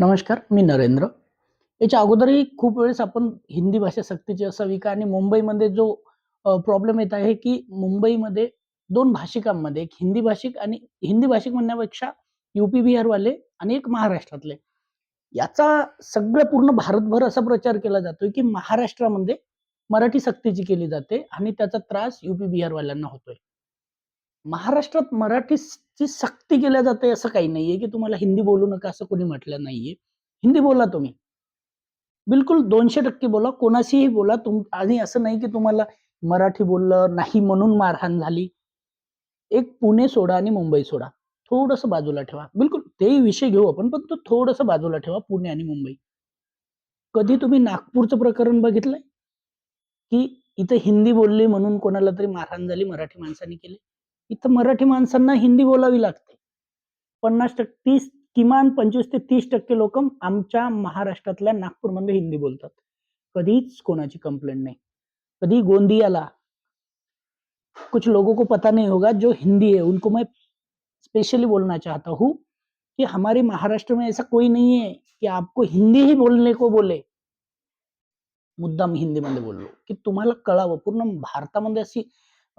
नमस्कार मी नरेंद्र. याच्या अगोदरही खूप वेळेस आपण हिंदी भाषा सक्तीची असावी का आणि मुंबईमध्ये जो प्रॉब्लेम येत आहे की मुंबईमध्ये दोन भाषिकांमध्ये एक हिंदी भाषिक आणि हिंदी भाषिक म्हणण्यापेक्षा युपी बिहारवाले आणि एक महाराष्ट्रातले. याचा सगळं पूर्ण भारतभर असा प्रचार केला जातोय की महाराष्ट्रामध्ये मराठी सक्तीची केली जाते आणि त्याचा त्रास युपी बिहारवाल्यांना होतोय. महाराष्ट्रात मराठीची सक्ती केल्या जाते असं काही नाहीये की तुम्हाला हिंदी बोलू नका असं कोणी म्हटलं नाहीये. हिंदी बोला तुम्ही. बिलकुल दोनशे टक्के बोला कोणाशीही बोला. तुम आणि असं नाही की तुम्हाला मराठी बोललं नाही म्हणून मारहाण झाली. एक पुणे सोडा आणि मुंबई सोडा. थोडस बाजूला ठेवा. बिलकुल तेही विषय घेऊ आपण पण तो थोडस बाजूला ठेवा पुणे आणि मुंबई. कधी तुम्ही नागपूरचं प्रकरण बघितलंय? की इथं हिंदी बोलली म्हणून कोणाला तरी मारहाण झाली मराठी माणसाने केली? इथं मराठी माणसांना हिंदी बोलावी लागते. पन्नास टक्के तीस किमान पंचवीस ते तीस टक्के लोक आमच्या महाराष्ट्रातल्या नागपूरमध्ये हिंदी बोलतात. कधीच कोणाची कंप्लेंट नाही. कधी गोंदियाला कुछ लोगों को पता नहीं होगा जो हिंदी है उनको मैं स्पेशली बोलना चाहता हूँ कि हमारे महाराष्ट्र में ऐसा कोई नहीं है कि आपको हिंदी ही बोलने को बोले। मुद्दाम हिंदीमध्ये बोललो की तुम्हाला कळावं. पूर्ण भारतामध्ये अशी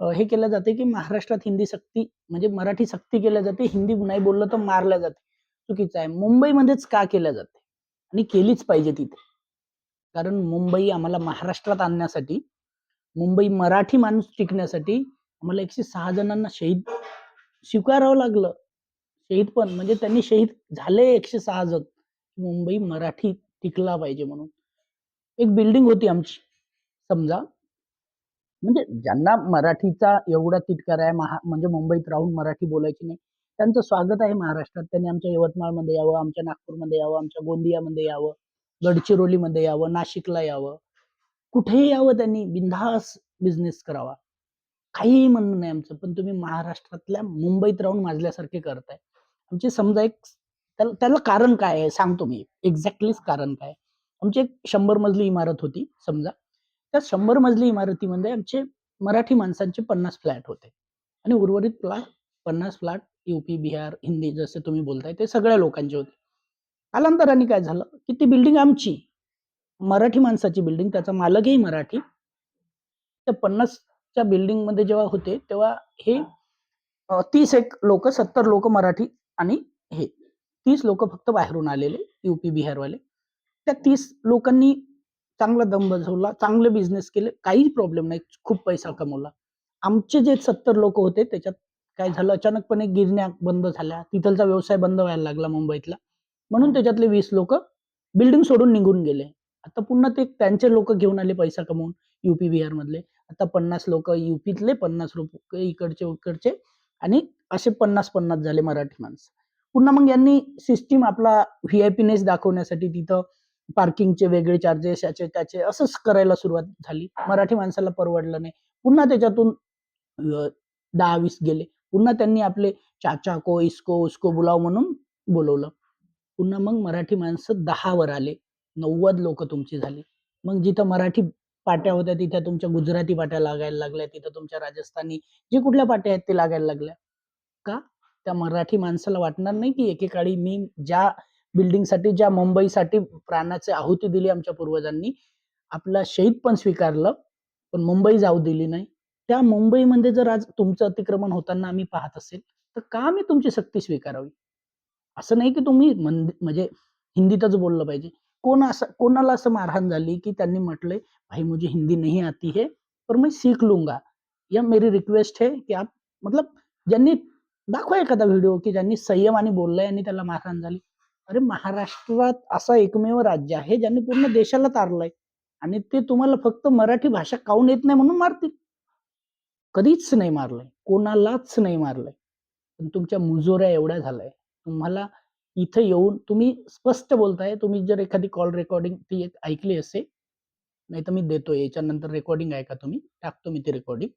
हे केलं जाते की महाराष्ट्रात हिंदी सक्ती म्हणजे मराठी सक्ती केल्या जाते हिंदी नाही बोललं तर मारल्या जाते. चुकीचं आहे. मुंबईमध्येच का केल्या जाते? आणि केलीच पाहिजे तिथे. कारण मुंबई आम्हाला महाराष्ट्रात आणण्यासाठी मुंबई मराठी माणूस टिकण्यासाठी आम्हाला एकशे सहा जणांना शहीद स्वीकारावं लागलं. शहीद पण म्हणजे त्यांनी शहीद झाले एकशे सहा जण. मुंबई मराठी टिकला पाहिजे म्हणून. एक बिल्डिंग होती आमची समजा. म्हणजे ज्यांना मराठीचा एवढा तिटकार आहे महा म्हणजे मुंबईत राहून मराठी बोलायची नाही त्यांचं स्वागत आहे महाराष्ट्रात. त्यांनी आमच्या यवतमाळमध्ये यावं आमच्या नागपूरमध्ये यावं आमच्या गोंदियामध्ये यावं गडचिरोलीमध्ये यावं नाशिकला यावं. कुठेही यावं त्यांनी बिनधास बिझनेस करावा. काहीही म्हणणं नाही आमचं पण तुम्ही महाराष्ट्रातल्या मुंबईत राहून माजल्यासारखे करताय. आमचे समजा एक त्याला त्याला कारण काय आहे? सांगतो मी. एक्झॅक्टलीच कारण काय आहे. आमची एक शंभर मजली इमारत होती समजा. त्या शंभर मजली इमारतीमध्ये आमचे मराठी माणसांचे पन्नास फ्लॅट होते. आणि उर्वरित प्लॅट पन्नास फ्लॅट युपी बिहार हिंदी जसे तुम्ही बोलताय ते सगळ्या लोकांचे होते. कालांतराने काय झालं की ती बिल्डिंग आमची मराठी माणसाची बिल्डिंग त्याचा मालकही मराठी. त्या पन्नासच्या बिल्डिंगमध्ये जेव्हा होते तेव्हा हे तीस एक लोक सत्तर लोक मराठी आणि हे तीस लोक फक्त बाहेरून आलेले युपी बिहारवाले. त्या तीस लोकांनी चांगला दम बसवला चांगले बिझनेस केले काही प्रॉब्लेम नाही खूप पैसा कमवला. आमचे जे सत्तर लोक होते त्याच्यात काय झालं अचानकपणे गिरण्या बंद झाल्या तिथलचा व्यवसाय बंद व्हायला लागला मुंबईतला. म्हणून त्याच्यातले वीस लोक बिल्डिंग सोडून निघून गेले. आता पुन्हा ते त्यांचे लोक घेऊन आले पैसा कमवून युपी बिहार मधले. आता पन्नास लोक युपीतले पन्नास लोक इकडचे इकडचे आणि असे पन्नास पन्नास झाले मराठी माणसं. पुन्हा मग यांनी सिस्टीम आपला व्ही आय पीनेस दाखवण्यासाठी तिथं पार्किंगचे वेगळे चार्जेस याचे त्याचे असंच करायला सुरुवात झाली. मराठी माणसाला परवडलं नाही. पुन्हा त्याच्यातून दहा वीस गेले. पुन्हा त्यांनी आपले चाचा को इसको उसको बुलाव म्हणून बोलवलं. पुन्हा मग मराठी माणसं दहावर आले. नव्वद लोक तुमची झाली. मग जिथं मराठी पाट्या होत्या तिथं तुमच्या गुजराती पाट्या लागायला लागल्या. तिथं तुमच्या राजस्थानी जे कुठल्या पाट्या आहेत ते लागायला लागल्या. का? त्या मराठी माणसाला वाटणार नाही की एकेकाळी मी ज्या बिल्डिंगसाठी ज्या मुंबईसाठी प्राणाची आहुती दिली आमच्या पूर्वजांनी आपला शहीद पण स्वीकारलं पण मुंबई जाऊ दिली नाही. त्या मुंबईमध्ये जर आज तुमचं अतिक्रमण होताना आम्ही पाहत असेल तर का मी तुमची सक्ती स्वीकारावी? असं नाही की तुम्ही म्हणजे हिंदीतच बोललं पाहिजे. कोण असं कोणाला असं मारहाण झाली की त्यांनी म्हटलंय भाई मुझे हिंदी नाही आती है पर मैं सीख लूंगा. या मेरी रिक्वेस्ट है की आप मतलब ज्यांनी दाखवा एखादा व्हिडिओ की ज्यांनी संयम आणि बोललंय आणि त्याला मारहाण झाली. अरे महाराष्ट्रात असा एकमेव राज्य आहे ज्यांनी पूर्ण देशाला तारलंय आणि ते तुम्हाला फक्त मराठी भाषा काऊन येत नाही म्हणून मारतील. कधीच नाही मारलंय कोणालाच नाही मारलंय. पण तुमच्या मुजोऱ्या एवढ्या झालाय तुम्हाला इथं येऊन तुम्ही स्पष्ट बोलताय तुम्ही जर एखादी कॉल रेकॉर्डिंग ती एक ऐकली असेल नाही तर मी देतोय याच्यानंतर रेकॉर्डिंग ऐका तुम्ही टाकतो मी ती रेकॉर्डिंग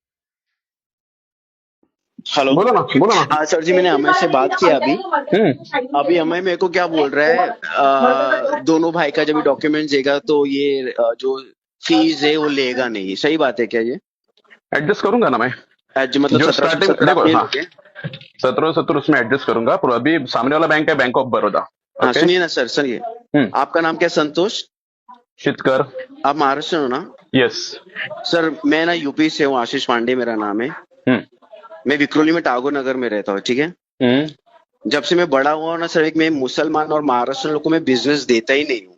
हेलो बोलो ना बोलो ना। हाँ सर जी मैंने अमय से बात की अभी। हम्म। अभी अमय मेरे को क्या बोल रहा है अ, दोनों भाई का जब डॉक्यूमेंट देगा तो ये जो फ़ीस है वो लेगा नहीं। सही बात है क्या ये? एडजस्ट करूँगा ना मैं? आज मतलब सत्रह हाँ। सत्रह उसमें एडजस्ट करूँगा। पर अभी सामने वाला बैंक है बैंक ऑफ़ बड़ौदा हाँ सुनिए ना सर सुनिए। हम्म. आपका नाम क्या संतोष? शितकर। आप महाराष्ट्र हो ना? यस सर मैं ना यूपी से हूँ आशीष पांडे मेरा नाम है। हम्म। मैं विक्रोली में टागोर नगर में रहता हूँ ठीक है? हम्म। जब से मैं बड़ा हुआ ना सर एक मैं मुसलमान और महाराष्ट्र लोग मैं बिज़नेस देता ही नहीं हूँ।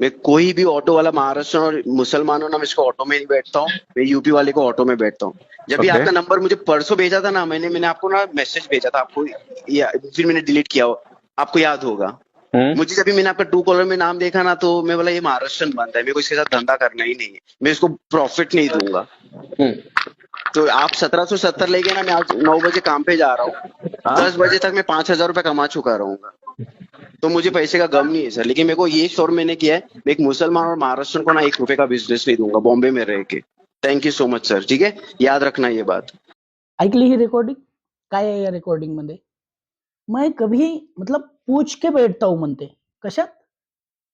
मैं कोई भी ऑटो वाला महाराष्ट्र और मुसलमान हो ना मैं इसको ऑटो में नहीं बैठता हूँ मैं यूपी वाले को ऑटो में बैठता हूँ। जब ये Okay. आपका नंबर मुझे परसों भेजा था ना मैंने मैंने आपको ना मैसेज भेजा था आपको या, फिर मैंने डिलीट किया आपको याद होगा। हम्म। मुझे जब भी मैंने आपका टू कॉलर में नाम देखा ना तो मैं बोला ये महाराष्ट्र बंदा है मेरे को इसके साथ धंधा करना ही नहीं है मैं इसको प्रॉफिट नहीं दूँगा। हम्म। तो आप सत्रह सौ सत्तर लेके ना मैं आज नौ बजे काम पे जा रहा हूँ। हाँ? दस बजे तक मैं पाँच हज़ार रुपए कमा चुका रहूँगा। तो मुझे पैसे का गम नहीं है सर। लेकिन मेरे को ये श्योर मैंने किया है मैं एक मुसलमान और महाराष्ट्र को ना एक रुपए का बिज़नेस नहीं दूँगा बॉम्बे में रह के। Thank you so much sir ठीक है? याद रखना ये बात। ऐकली ही रेकॉर्डिंग काय आहे या रेकॉर्डिंग मध्ये? मैं कभी मतलब पूछ के बैठता हूँ म्हणते. कशात?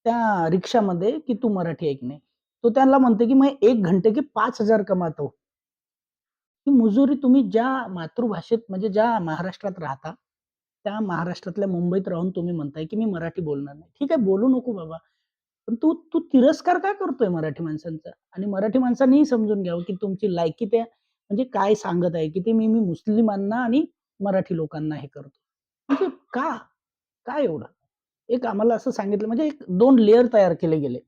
त्या रिक्षामध्ये की तू मराठी आहे की नाही तो त्यांना म्हणते की मैं एक घंटे के पाच हज़ार कमातो ही मुजोरी तुम्ही ज्या मातृभाषेत म्हणजे ज्या महाराष्ट्रात राहता त्या महाराष्ट्रातल्या मुंबईत राहून तुम्ही म्हणताय की मी मराठी बोलणार नाही. ठीक आहे बोलू नको बाबा. पण तू तू तिरस्कार का करतोय मराठी माणसांचा? आणि मराठी माणसांनीही समजून घ्यावं की तुमची लायकी त्या म्हणजे काय सांगत आहे की ते मी मी मुस्लिमांना आणि मराठी लोकांना हे करतो. म्हणजे का? काय एवढं? एक आम्हाला असं सांगितलं म्हणजे एक दोन लेअर तयार केले गेले.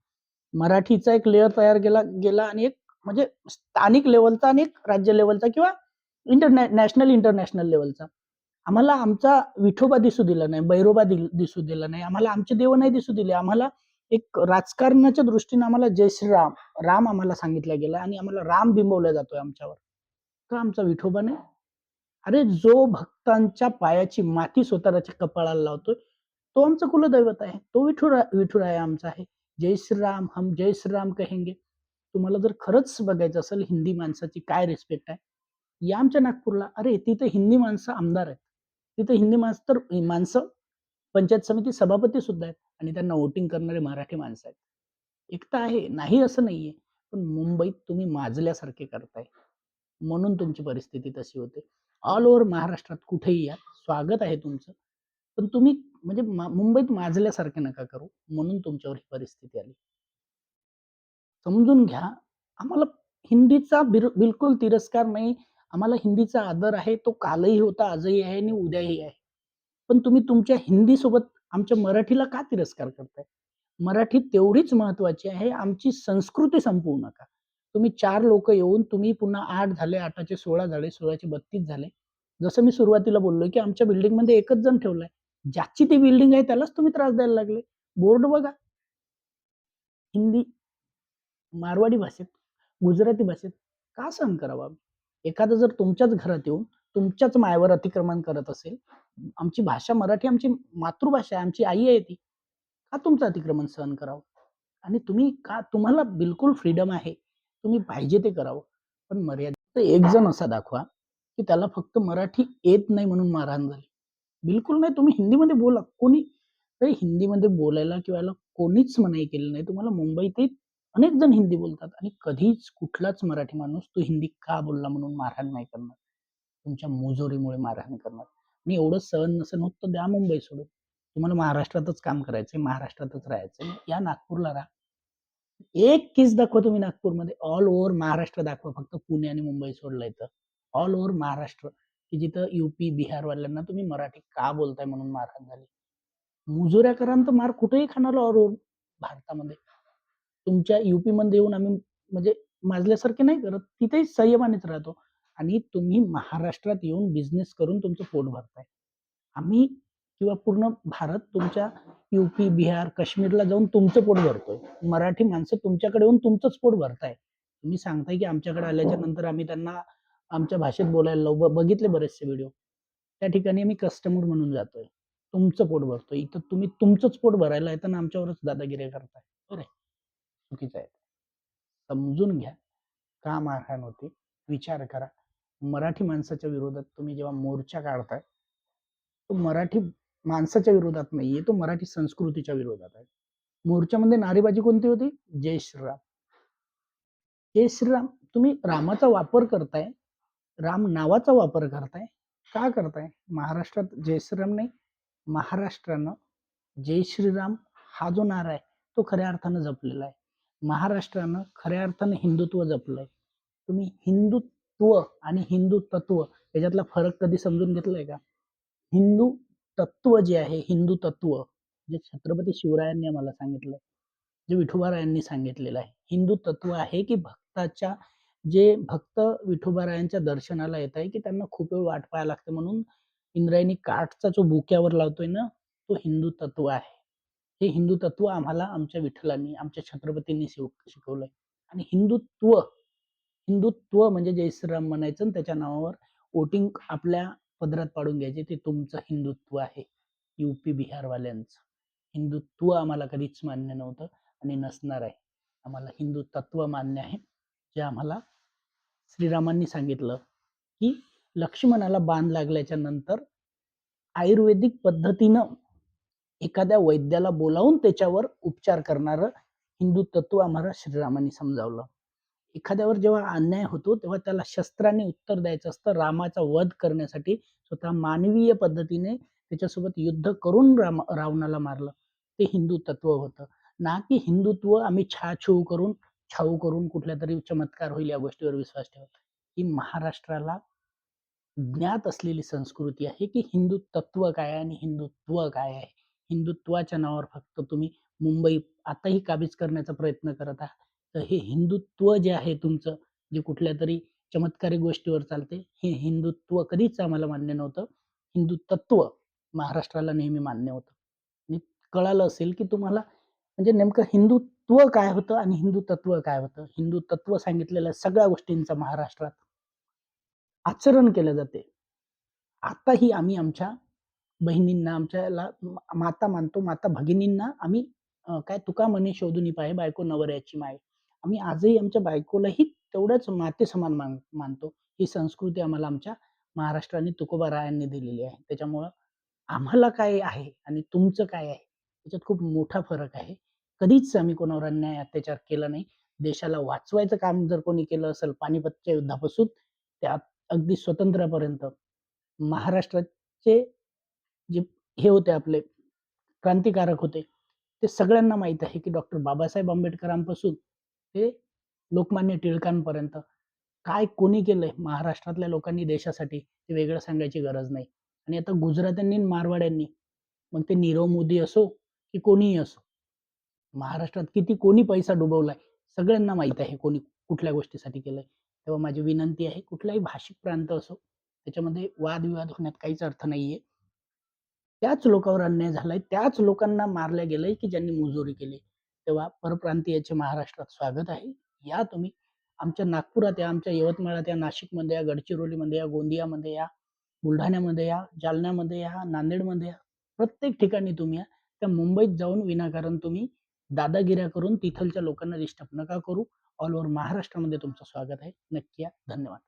मराठीचा एक लेअर तयार केला गेला आणि एक म्हणजे स्थानिक लेवलचा आणि राज्य लेवलचा किंवा इंटरनॅ नॅशनल इंटरनॅशनल लेवलचा. आम्हाला आमचा विठोबा दिसू दिला नाही बैरोबा दिल- दिसू दिला नाही. आम्हाला आमचे देव नाही दिसू दिले. आम्हाला एक राजकारणाच्या दृष्टीने आम्हाला जय श्रीराम राम आम्हाला सांगितला गेला आणि आम्हाला राम बिंबवला जातोय आमच्यावर. का आमचा विठोबा नाही. अरे जो भक्तांच्या पायाची माती स्वतःच्या कपाळाला लावतोय तो आमचं कुलदैवत आहे. तो विठुरा विठुराया आमचा आहे. जय श्रीराम हम जय श्रीराम कहेंगे. तुम्हाला जर खरंच बघायचं असेल हिंदी माणसाची काय रिस्पेक्ट आहे या आमच्या नागपूरला अरे तिथे हिंदी माणसं आमदार आहेत. तिथे हिंदी माणसं तर माणसं पंचायत समिती सभापती सुद्धा आहेत आणि त्यांना वोटिंग करणारे मराठी माणसं आहेत. एकता आहे नाही असं नाहीये पण मुंबईत तुम्ही माजल्यासारखे करताय. म्हणून तुमची परिस्थिती तशी होते. ऑल ओव्हर महाराष्ट्रात कुठेही या स्वागत आहे तुमचं. पण तुम्ही म्हणजे मुंबईत माजल्यासारखे नका करू म्हणून तुमच्यावर ही परिस्थिती आली. समजून घ्या. आम्हाला हिंदीचा बिर- बिलकुल तिरस्कार नाही. आम्हाला हिंदीचा आदर आहे. तो कालही होता आजही आहे आणि उद्याही आहे. पण तुम्ही तुमच्या हिंदीसोबत आमच्या मराठीला का तिरस्कार करताय? मराठी तेवढीच महत्वाची आहे. आमची संस्कृती संपवू नका. तुम्ही चार लोक येऊन तुम्ही पुन्हा आठ झाले आठाचे सोळा झाले सोळाचे बत्तीस झाले. जसं मी सुरुवातीला बोललोय की आमच्या बिल्डिंगमध्ये एकच जण ठेवलाय. ज्याची ती बिल्डिंग आहे त्यालाच तुम्ही त्रास द्यायला लागले. बोर्ड बघा. हिंदी मारवाडी भाषेत गुजराती भाषेत का सहन करावा? एखादं जर तुमच्याच घरात येऊन तुमच्याच मायावर अतिक्रमण करत असेल आमची भाषा मराठी आमची मातृभाषा आहे आमची आई आहे ती का तुमचं अतिक्रमण सहन करावं? आणि तुम्ही का तुम्हाला बिलकुल फ्रीडम आहे तुम्ही पाहिजे ते करावं. पण मर्यादित एक जण असा दाखवा की त्याला फक्त मराठी येत नाही म्हणून मारहाण झाली. बिलकुल नाही तुम्ही हिंदीमध्ये बोला. कोणी अरे हिंदीमध्ये बोलायला किंवा याला कोणीच मनाई केली नाही. तुम्हाला मुंबईतही अनेक जण हिंदी बोलतात आणि कधीच कुठलाच मराठी माणूस तो हिंदी का बोलला म्हणून मारहाण नाही करणार. तुमच्या मुजोरीमुळे मारहाण करणार. मी एवढं सहन नसेल होत तर द्या मुंबई सोडून. तुम्हाला महाराष्ट्रातच काम करायचंय महाराष्ट्रातच राहायचंय. या नागपूरला राहा. एक किस दाखवा तुम्ही नागपूरमध्ये. ऑल ओव्हर महाराष्ट्र दाखवा. फक्त पुणे आणि मुंबई सोडलं तर. All over Maharashtra. की जिथं युपी बिहारवाल्यांना तुम्ही मराठी का बोलताय म्हणून मारहाण झाली. मुजोऱ्या करा तर मार कुठेही खाणार ऑल ओव्हर भारतामध्ये. तुमच्या युपीमध्ये येऊन आम्ही म्हणजे माजल्यासारखे नाही करत तिथेही संयमानेच राहतो. आणि तुम्ही महाराष्ट्रात येऊन बिझनेस करून तुमचं पोट भरताय. आम्ही किंवा पूर्ण भारत तुमच्या युपी बिहार काश्मीरला जाऊन तुमचं पोट भरतोय. मराठी माणसं तुमच्याकडे येऊन तुमचंच पोट भरताय. तुम्ही सांगताय की आमच्याकडे आल्याच्यानंतर आम्ही त्यांना आमच्या भाषेत बोलायला लावू. बघितले बरेचसे व्हिडिओ त्या ठिकाणी आम्ही कस्टमर म्हणून जातोय. तुमचं पोट भरतोय. इथं तुम्ही तुमचंच पोट भरायला येताना आमच्यावरच दादागिरी करताय. बरं चुकीचं आहे. समजून घ्या. का मारहाण होते? विचार करा. मराठी माणसाच्या विरोधात तुम्ही जेव्हा मोर्चा काढताय तो मराठी माणसाच्या विरोधात नाहीये तो मराठी संस्कृतीच्या विरोधात आहे. मोर्चामध्ये नारेबाजी कोणती होती? जय श्रीराम. जय श्रीराम तुम्ही रामाचा वापर करताय. राम नावाचा वापर करताय. का करताय? महाराष्ट्रात जय श्रीराम नाही. महाराष्ट्रानं जय श्रीराम हा जो नारा आहे तो खऱ्या अर्थानं जपलेला आहे. महाराष्ट्रानं खऱ्या अर्थानं हिंदुत्व जपलंय. तुम्ही हिंदुत्व आणि हिंदू तत्व याच्यातला फरक कधी समजून घेतलाय का? हिंदू तत्व जे आहे हिंदू तत्व जे छत्रपती शिवरायांनी आम्हाला सांगितलंय जे विठोबारायांनी सांगितलेलं आहे. हिंदू तत्व आहे की भक्ताच्या जे भक्त विठोबारायांच्या दर्शनाला येत आहे की त्यांना खूप वेळ वाट पाहायला लागते म्हणून इंद्रायणी काठचा जो बुक्यावर लावतोय ना तो हिंदू तत्व आहे. हे हिंदुत्व तत्व आम्हाला आमच्या विठ्ठलांनी आमच्या छत्रपतींनी शिव शिकवलंय. आणि हिंदुत्व हिंदुत्व म्हणजे जय श्रीराम म्हणायचं आणि त्याच्या नावावर वोटिंग आपल्या पदरात पाडून घ्यायचे ते तुमचं हिंदुत्व आहे. युपी बिहारवाल्यांचं. हिंदुत्व आम्हाला कधीच मान्य नव्हतं आणि नसणार आहे. आम्हाला हिंदू तत्व मान्य आहे. जे आम्हाला श्रीरामांनी सांगितलं की लक्ष्मणाला बाण लागल्याच्या नंतर आयुर्वेदिक पद्धतीनं एखाद्या वैद्याला बोलावून त्याच्यावर उपचार करणारं हिंदू तत्व आम्हाला श्रीरामांनी समजावलं. एखाद्यावर जेव्हा अन्याय होतो तेव्हा त्याला शस्त्राने उत्तर द्यायचं असतं. रामाचा वध करण्यासाठी स्वतः मानवीय पद्धतीने त्याच्यासोबत युद्ध करून राम रावणाला मारलं. ते हिंदू तत्व होतं. ना की हिंदुत्व आम्ही छाछू करून छाऊ करून कुठल्या तरी चमत्कार होईल या गोष्टीवर विश्वास ठेवत. ही महाराष्ट्राला ज्ञात असलेली संस्कृती आहे की हिंदू तत्व काय आहे आणि हिंदुत्व काय आहे. हिंदुत्वाच्या नावावर फक्त तुम्ही मुंबई आताही काबीज करण्याचा प्रयत्न करत आहात. तर हे हिंदुत्व जे आहे तुमचं जे कुठल्या तरी चमत्कारी गोष्टीवर चालते हे हिंदुत्व कधीच आम्हाला मान्य नव्हतं. हिंदुत्व तत्व महाराष्ट्राला नेहमी मान्य होतं. आणि कळालं असेल की तुम्हाला म्हणजे नेमकं हिंदुत्व काय होतं आणि हिंदू तत्व काय होतं? हिंदू तत्व सांगितलेल्या सगळ्या गोष्टींचं महाराष्ट्रात आचरण केलं जाते. आताही आम्ही आमच्या बहिणींना आमच्याला माता मानतो माता भगिनींना आम्ही काय तुका म्हणे शोधून पाहे बायको नवऱ्याची माय. आम्ही आजही आमच्या बायकोलाही तेवढ्याच माते समान मान मानतो. ही संस्कृती आम्हाला आमच्या महाराष्ट्राने तुकोबा रायांनी दिलेली आहे. त्याच्यामुळं आम्हाला काय आहे आणि तुमचं काय आहे त्याच्यात खूप मोठा फरक आहे. कधीच आम्ही कोणावर अन्याय अत्याचार केला नाही. देशाला वाचवायचं काम जर कोणी केलं असेल पानिपतच्या युद्धापासून त्या अगदी स्वतंत्रपर्यंत. महाराष्ट्राचे जे हे होते आपले क्रांतिकारक होते ते सगळ्यांना माहीत आहे की डॉक्टर बाबासाहेब आंबेडकरांपासून ते लोकमान्य टिळकांपर्यंत काय कोणी केलंय महाराष्ट्रातल्या लोकांनी देशासाठी ते वेगळं सांगायची गरज नाही. आणि आता गुजरात्यांनी मारवाड्यांनी मग ते नीरव मोदी असो की कोणीही असो महाराष्ट्रात किती कोणी पैसा डुबवलाय सगळ्यांना माहीत आहे कोणी कुठल्या गोष्टीसाठी केलंय. तेव्हा माझी विनंती आहे कुठलाही भाषिक प्रांत असो त्याच्यामध्ये वादविवाद होण्यात काहीच अर्थ नाहीये. त्याच लोकांवर अन्याय झालाय त्याच लोकांना मारल्या गेलंय की ज्यांनी मुजोरी केली. तेव्हा परप्रांतीयाचे महाराष्ट्रात स्वागत आहे. या तुम्ही आमच्या नागपुरात या आमच्या यवतमाळात या नाशिकमध्ये या गडचिरोलीमध्ये या गोंदियामध्ये या बुलढाण्यामध्ये या जालन्यामध्ये या नांदेडमध्ये या प्रत्येक ठिकाणी तुम्ही या. त्या मुंबईत जाऊन विनाकारण तुम्ही दादागिऱ्या करून तिथलच्या लोकांना डिस्टर्ब नका करू? ऑल ओव्हर महाराष्ट्रामध्ये तुमचं स्वागत आहे. नक्की या. धन्यवाद.